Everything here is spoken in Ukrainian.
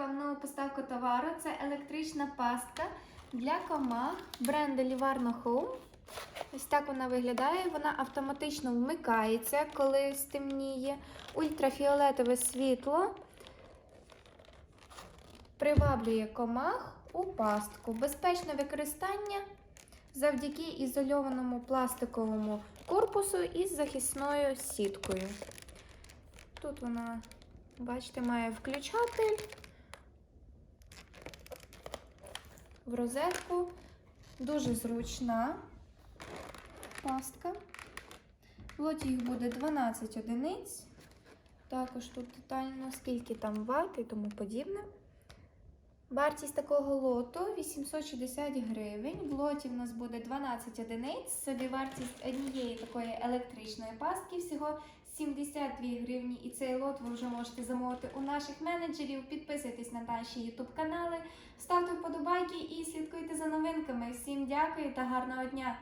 вам нову поставку товару. Це електрична пастка для комах бренду Livarno Home. Ось так вона виглядає. Вона автоматично вмикається, коли стемніє. Ультрафіолетове світло приваблює комах у пастку. Безпечне використання завдяки ізольованому пластиковому корпусу із захисною сіткою. Тут вона, бачите, має включатель в розетку. Дуже зручна пастка. Лоті їх буде 12 одиниць. Також тут детально, скільки там ват і тому подібне. Вартість такого лоту 860 гривень. В лоті в нас буде 12 одиниць. Собі вартість однієї такої електричної пастки всього 72 гривні. І цей лот ви вже можете замовити у наших менеджерів. Підписуйтесь на наші YouTube канали, ставте вподобайки і слідкуйте за новинками. Всім дякую та гарного дня!